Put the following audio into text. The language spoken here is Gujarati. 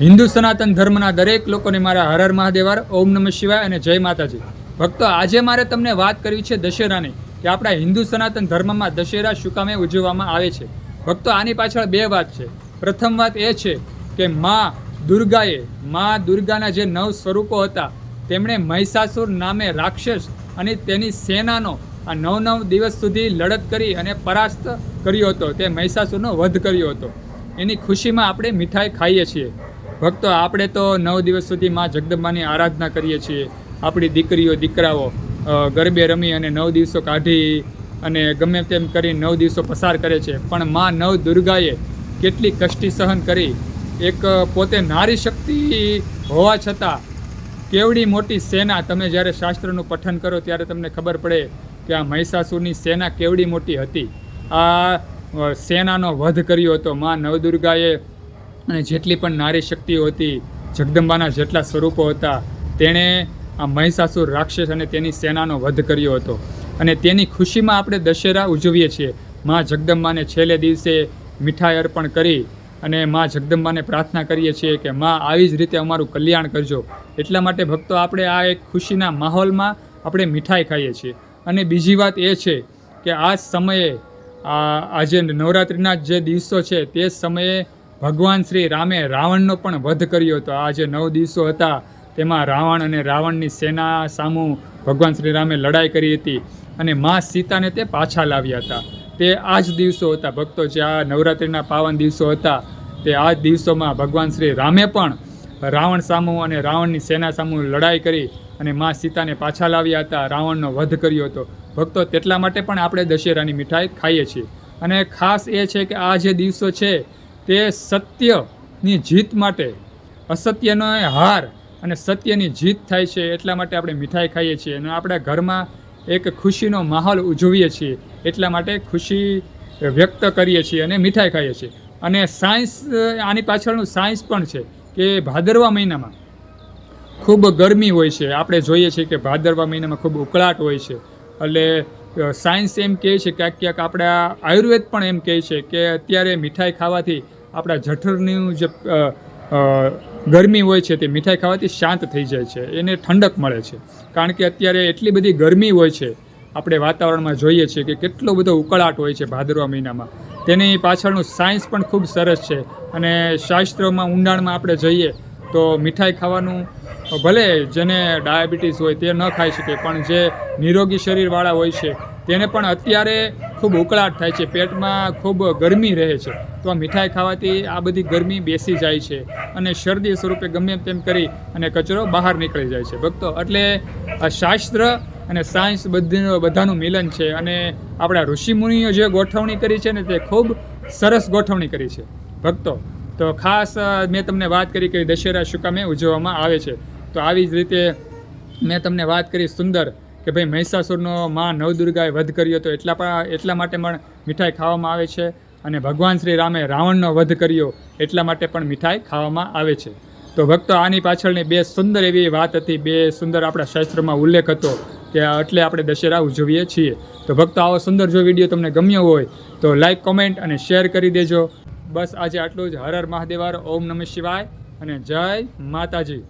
હિન્દુ સનાતન ધર્મના દરેક લોકોને મારા હર હર મહાદેવાર ઓમ નમઃ શિવાય અને જય માતાજી. ભક્તો, આજે મારે તમને વાત કરવી છે દશેરાની, કે આપણા હિન્દુ સનાતન ધર્મમાં દશેરા શું કામે ઉજવવામાં આવે છે. ભક્તો, આની પાછળ બે વાત છે. પ્રથમ વાત એ છે કે મા દુર્ગાએ, મા દુર્ગાના જે નવ સ્વરૂપો હતા, તેમણે મહિષાસુર નામે રાક્ષસ અને તેની સેનાનો આ નવ નવ દિવસ સુધી લડત કરી અને પરાસ્ત કર્યો હતો. તે મહિષાસુરનો વધ કર્યો હતો. એની ખુશીમાં આપણે મીઠાઈ ખાઈએ છીએ. ભક્તો, આપણે તો નવ દિવસ સુધી માં જગદંબાની આરાધના કરીએ છીએ. આપણી દીકરીઓ, દીકરાઓ ગરબે રમી અને નવ દિવસો કાઢી અને ગમે તેમ કરી નવ દિવસો પસાર કરે છે. પણ મા નવ દુર્ગાએ કેટલી કષ્ટી સહન કરી. એક પોતે નારી શક્તિ હોવા છતાં કેવડી મોટી સેના, તમે જ્યારે શાસ્ત્રનું પઠન કરો ત્યારે તમને ખબર પડે કે આ મહિષાસુરની સેના કેવડી મોટી હતી. આ સેનાનો વધ કર્યો હતો. મા નવદુર્ગાએ અને જેટલી પણ નારી શક્તિઓ હતી, જગદંબાના જેટલા સ્વરૂપો હતા, તેણે આ મહિષાસુર રાક્ષસ અને તેની સેનાનો વધ કર્યો હતો. અને તેની ખુશીમાં આપણે દશેરા ઉજવીએ છીએ. માં જગદંબાને છેલ્લે દિવસે મીઠાઈ અર્પણ કરી અને મા જગદંબાને પ્રાર્થના કરીએ છીએ કે મા આવી જ રીતે અમારું કલ્યાણ કરજો. એટલા માટે ભક્તો, આપણે આ એક ખુશીના માહોલમાં આપણે મીઠાઈ ખાઈએ છીએ. અને બીજી વાત એ છે કે આ સમયે, આ આજે નવરાત્રિના જે દિવસો છે, તે સમયે ભગવાન શ્રી રામે રાવણનો પણ વધ કર્યો હતો. આ જે નવ દિવસો હતા, તેમાં રાવણ અને રાવણની સેના સામું ભગવાન શ્રી રામે લડાઈ કરી હતી અને મા સીતાને તે પાછા લાવ્યા હતા. તે આ જ દિવસો હતા. ભક્તો, જે આ નવરાત્રિના પાવન દિવસો હતા, તે આ જ દિવસોમાં ભગવાન શ્રી રામે પણ રાવણ સામુ અને રાવણની સેના સામુ લડાઈ કરી અને મા સીતાને પાછા લાવ્યા હતા. રાવણનો વધ કર્યો હતો. ભક્તો, તેટલા માટે પણ આપણે દશેરાની મીઠાઈ ખાઈએ છીએ. અને ખાસ એ છે કે આ જે દિવસો છે તે સત્યની જીત માટે, અસત્યનો હાર અને સત્યની જીત થાય છે એટલા માટે આપણે મીઠાઈ ખાઈએ છીએ અને આપણા ઘરમાં એક ખુશીનો માહોલ ઉજવીએ છીએ એટલા માટે ખુશી વ્યક્ત કરીએ છીએ અને મીઠાઈ ખાઈએ છીએ. અને સાયન્સ, આની પાછળનું સાયન્સ પણ છે કે ભાદરવા મહિનામાં ખૂબ ગરમી હોય છે. આપણે જોઈએ છીએ કે ભાદરવા મહિનામાં ખૂબ ઉકળાટ હોય છે. એટલે સાયન્સ એમ કહે છે, ક્યાંક ક્યાંક આપણા આયુર્વેદ પણ એમ કહે છે કે અત્યારે મીઠાઈ ખાવાથી આપણા જઠરનું જે ગરમી હોય છે તે મીઠાઈ ખાવાથી શાંત થઈ જાય છે, એને ઠંડક મળે છે. કારણ કે અત્યારે એટલી બધી ગરમી હોય છે, આપણે વાતાવરણમાં જોઈએ છીએ કે કેટલો બધો ઉકળાટ હોય છે ભાદરવા મહિનામાં. તેની પાછળનું સાયન્સ પણ ખૂબ સરસ છે અને શાસ્ત્રોમાં ઊંડાણમાં આપણે જઈએ તો મીઠાઈ ખાવાનું, ભલે જેને ડાયાબિટીસ હોય તે ન ખાઈ શકે, પણ જે નિરોગી શરીરવાળા હોય છે, તેને પણ અત્યારે ખૂબ ઉકળાટ થાય છે. પેટમાં ખૂબ ગરમી રહે છે. તો આ મીઠાઈ ખાવાથી આ બધી ગરમી બેસી જાય છે અને શરદી સ્વરૂપે ગમે તેમ કરી અને કચરો બહાર નીકળી જાય છે. ભક્તો, એટલે આ શાસ્ત્ર અને સાયન્સ બધી બધાનું મિલન છે અને આપણા ઋષિમુનિઓ જે ગોઠવણી કરી છે ને તે ખૂબ સરસ ગોઠવણી કરી છે. ભક્તો, તો ખાસ મેં તમને વાત કરી કે દશેરા શું કામે ઉજવવામાં આવે છે. તો આવી જ રીતે મેં તમને વાત કરી સુંદર કે ભાઈ મહિષાસુરનો માં નવદુર્ગાએ વધ કર્યો હતો એટલા પણ એટલા માટે પણ મીઠાઈ ખાવામાં આવે છે અને ભગવાન શ્રી રામે રાવણનો વધ કર્યો એટલા માટે પણ મીઠાઈ ખાવામાં આવે છે. તો ભક્તો, આની પાછળની બે સુંદર એવી વાત હતી, બે સુંદર આપણા શાસ્ત્રમાં ઉલ્લેખ હતો કે એટલે આપણે દશેરા ઉજવીએ છીએ. તો ભક્તો, આવો સુંદર જો વીડિયો તમને ગમ્યો હોય તો લાઈક, કોમેન્ટ અને શેર કરી દેજો. બસ આજે આટલું જ. હર હર મહાદેવાર ઓમ નમઃ શિવાય અને જય માતાજી.